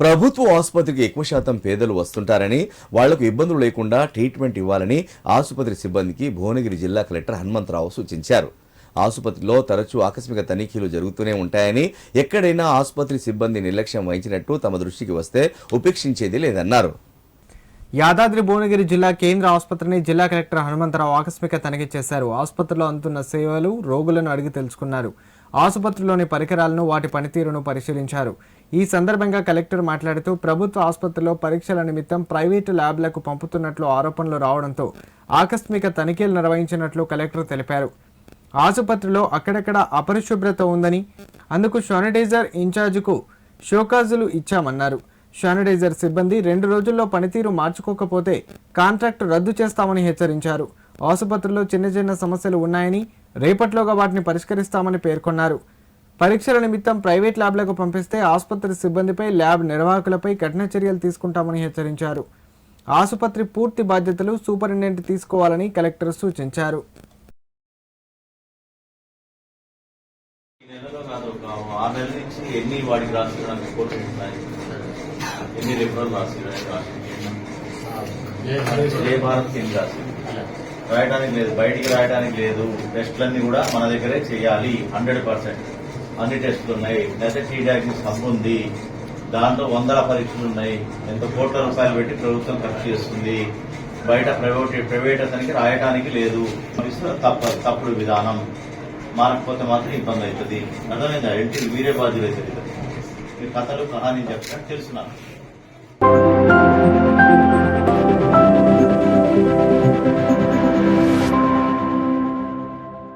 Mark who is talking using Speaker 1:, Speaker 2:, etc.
Speaker 1: ప్రభుత్వ ఆసుపత్రికి ఎక్కువ శాతం పేదలు వస్తుంటారని వాళ్ళకు ఇబ్బందులు లేకుండా ట్రీట్మెంట్ ఇవ్వాలని ఆసుపత్రి సిబ్బందికి భువనగిరి జిల్లా కలెక్టర్ హనుమంతరావు సూచించారు. ఆసుపత్రిలో తరచూ ఆకస్మిక తనిఖీలు జరుగుతూనే ఉంటాయని ఎక్కడైనా ఆసుపత్రి సిబ్బంది నిర్లక్ష్యం వహించినట్టు తమ దృష్టికి వస్తే ఉపేక్షించేది లేదన్నారు.
Speaker 2: యాదాద్రి భువనగిరి జిల్లా కేంద్ర ఆసుపత్రిని జిల్లా కలెక్టర్ హనుమంతరావు ఆకస్మిక తనిఖీ చేశారు. ఆసుపత్రిలో అందుతున్న సేవలు రోగులను అడిగి తెలుసుకున్నారు. ఆసుపత్రిలోని పరికరాలను వాటి పనితీరును పరిశీలించారు. ఈ సందర్భంగా కలెక్టర్ మాట్లాడుతూ ప్రభుత్వ ఆసుపత్రిలో పరీక్షల నిమిత్తం ప్రైవేటు ల్యాబ్లకు పంపుతున్నట్లు ఆరోపణలు రావడంతో ఆకస్మిక తనిఖీలు నిర్వహించినట్లు కలెక్టర్ తెలిపారు. ఆసుపత్రిలో అక్కడక్కడ అపరిశుభ్రత ఉందని అందుకు శానిటైజర్ ఇన్ఛార్జ్కు షోకాజులు ఇచ్చామన్నారు. శానిటైజర్ సిబ్బంది రెండు రోజుల్లో పనితీరు మార్చుకోకపోతే కాంట్రాక్ట్ రద్దు చేస్తామని హెచ్చరించారు. ఆసుపత్రిలో చిన్న చిన్న సమస్యలు ఉన్నాయని రేపట్లోగా వాటిని పరిష్కరిస్తామని పేర్కొన్నారు. పరీక్షల నిమిత్తం ప్రైవేట్ ల్యాబ్లకు పంపిస్తే ఆసుపత్రి సిబ్బందిపై ల్యాబ్ నిర్వాహకులపై కఠిన చర్యలు తీసుకుంటామని హెచ్చరించారు. ఆసుపత్రి పూర్తి బాధ్యతలు సూపరింటెండెంట్ తీసుకోవాలని కలెక్టర్ సూచించారు.
Speaker 3: ఆరు నెలల నుంచి ఎన్ని వాడికి రాసిన రిపోర్ట్లు ఉన్నాయి? ఎన్ని రిఫరల్ రాసింది ఏ భారత్ కింద రాయడానికి లేదు బయటికి రాయడానికి లేదు. టెస్టులన్నీ కూడా మన దగ్గరే చేయాలి హండ్రెడ్ పర్సెంట్. అన్ని టెస్టులు ఉన్నాయి. లేదా టీ డయాగ్నోస్ హబ్ ఉంది. దాంట్లో వందల పరీక్షలు ఉన్నాయి. ఎంత కోట్ల రూపాయలు పెట్టి ప్రభుత్వం ఖర్చు చేస్తుంది. బయట ప్రైవేట్ ప్రైవేట్ అతనికి రాయడానికి లేదు. తప్ప తప్పుడు విధానం. మారకపోతే మాత్రం ఇబ్బంది అవుతుంది. అర్థమైందా? ఇంటికి మీరే బాధ్యులు అవుతుంది ఈ కథలు కహాని చెప్తాను తెలుసు నాకు